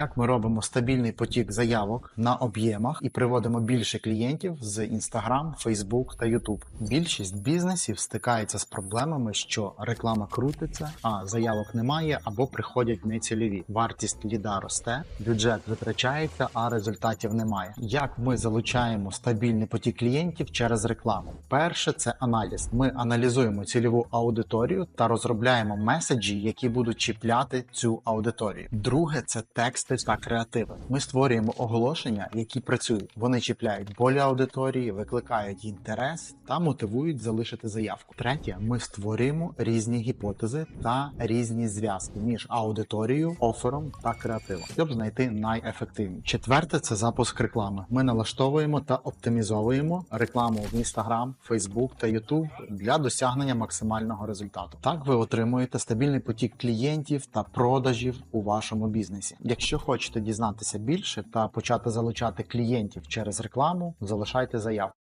Як ми робимо стабільний потік заявок на об'ємах і приводимо більше клієнтів з Instagram, Facebook та YouTube. Більшість бізнесів стикається з проблемами, що реклама крутиться, а заявок немає або приходять нецільові. Вартість ліда росте, бюджет витрачається, а результатів немає. Як ми залучаємо стабільний потік клієнтів через рекламу? Перше це аналіз. Ми аналізуємо цільову аудиторію та розробляємо меседжі, які будуть чіпляти цю аудиторію. Друге це тексти та креативи. Ми створюємо оголошення, які працюють. Вони чіпляють болі аудиторії, викликають інтерес та мотивують залишити заявку. Третє, ми створюємо різні гіпотези та різні зв'язки між аудиторією, офером та креативом, щоб знайти найефективніше. Четверте це запуск реклами. Ми налаштовуємо та оптимізовуємо рекламу в Instagram, Facebook та YouTube для досягнення максимального результату. Так ви отримуєте стабільний потік клієнтів та продажів у вашому бізнесі. Якщо хочете дізнатися більше та почати залучати клієнтів через рекламу, залишайте заявку.